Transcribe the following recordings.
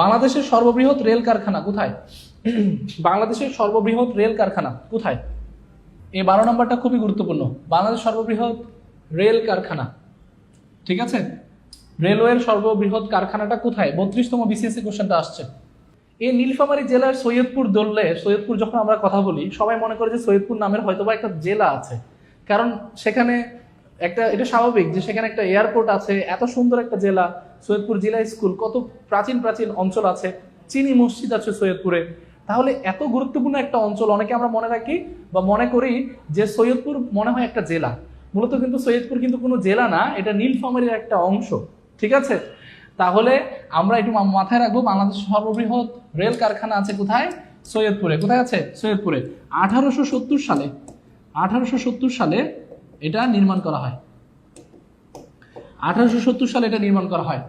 বাংলাদেশের সর্ববৃহৎ রেল কারখানা কোথায়? বাংলাদেশের সর্ববৃহৎ রেল কারখানা কোথায়? এই বারো নম্বরটা খুবই গুরুত্বপূর্ণ। বাংলাদেশ সর্ববৃহৎ রেল কারখানা। ঠিক আছে? রেলওয়ের সর্ববৃহৎ কারখানাটা কোথায়? বত্রিশতম বিসিএসসি কোশ্চেনটা আসছে। এই নীলফামারী জেলার সৈয়দপুর দললে সৈয়দপুর যখন আমরা কথা বলি, সবাই মনে করে যে সৈয়দপুর নামের হয়তোবা একটা জেলা আছে। কারণ সেখানে একটা, এটা স্বাভাবিক যে সেখানে একটা এয়ারপোর্ট আছে, এত সুন্দর একটা জেলা সৈয়দপুর জেলা স্কুল। কত প্রাচীন প্রাচীন অঞ্চল আছে। চিনি মসজিদ আছে সৈয়দপুরে। তাহলে এত গুরুত্বপূর্ণ একটা অঞ্চল, অনেকে আমরা মনে রাখি বা মনে করি যে সৈয়দপুর মনে হয় একটা জেলা। মূলত কিন্তু সৈয়দপুর কিন্তু কোনো জেলা না, এটা নীলফামারীর একটা অংশ। ঠিক আছে? তাহলে আমরা একটু মাথায় রাখব বাংলাদেশের সর্ববৃহৎ রেল কারখানা আছে কোথায়? সৈয়দপুরে। কোথায় আছে? সৈয়দপুরে। আঠারোশো সত্তর সালে, আঠারোশো সত্তর সালে এটা নির্মাণ করা হয়। আঠারোশো সত্তর সালে এটা নির্মাণ করা হয়।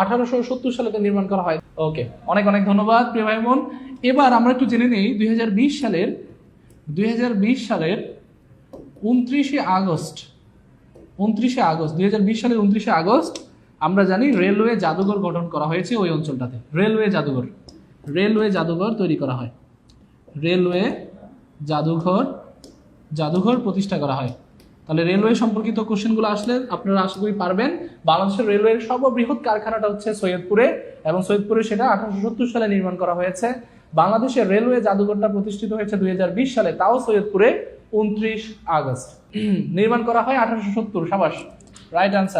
আঠারোশো সত্তর সালে এটা নির্মাণ করা হয়। ওকে অনেক অনেক ধন্যবাদ প্রিয় ভাই বোন। এবার আমরা একটু জেনে নেই, দুই সালের দু হাজার বিশ সালের উনত্রিশে আগস্ট উনত্রিশে আগস্ট, দুই হাজার বিশ সালের উনত্রিশে আগস্ট আমরা জানি রেলওয়ে জাদুঘর গঠন করা হয়েছে ওই অঞ্চলটাতে। রেলওয়ে জাদুঘর রেলওয়ে জাদুঘর তৈরি করা হয়। রেলওয়ে জাদুঘর জাদুঘর প্রতিষ্ঠা করা হয়। তাহলে রেলওয়ে সম্পর্কিত কোশ্চেনগুলো আসলে আপনারা আশা করি পারবেন। বাংলাদেশের রেলওয়ের সর্ববৃহৎ কারখানাটা হচ্ছে সৈয়দপুরে এবং সৈয়দপুরে সেটা আঠারোশো সত্তর সালে নির্মাণ করা হয়েছে। বাংলাদেশের রেলওয়ে জাদুঘরটা প্রতিষ্ঠিত হয়েছে দুই হাজার বিশ সালে, তাও সৈয়দপুরে উনত্রিশ আগস্ট। নির্মাণ করা হয় আঠারোশো সত্তর, সাবাস। Right answer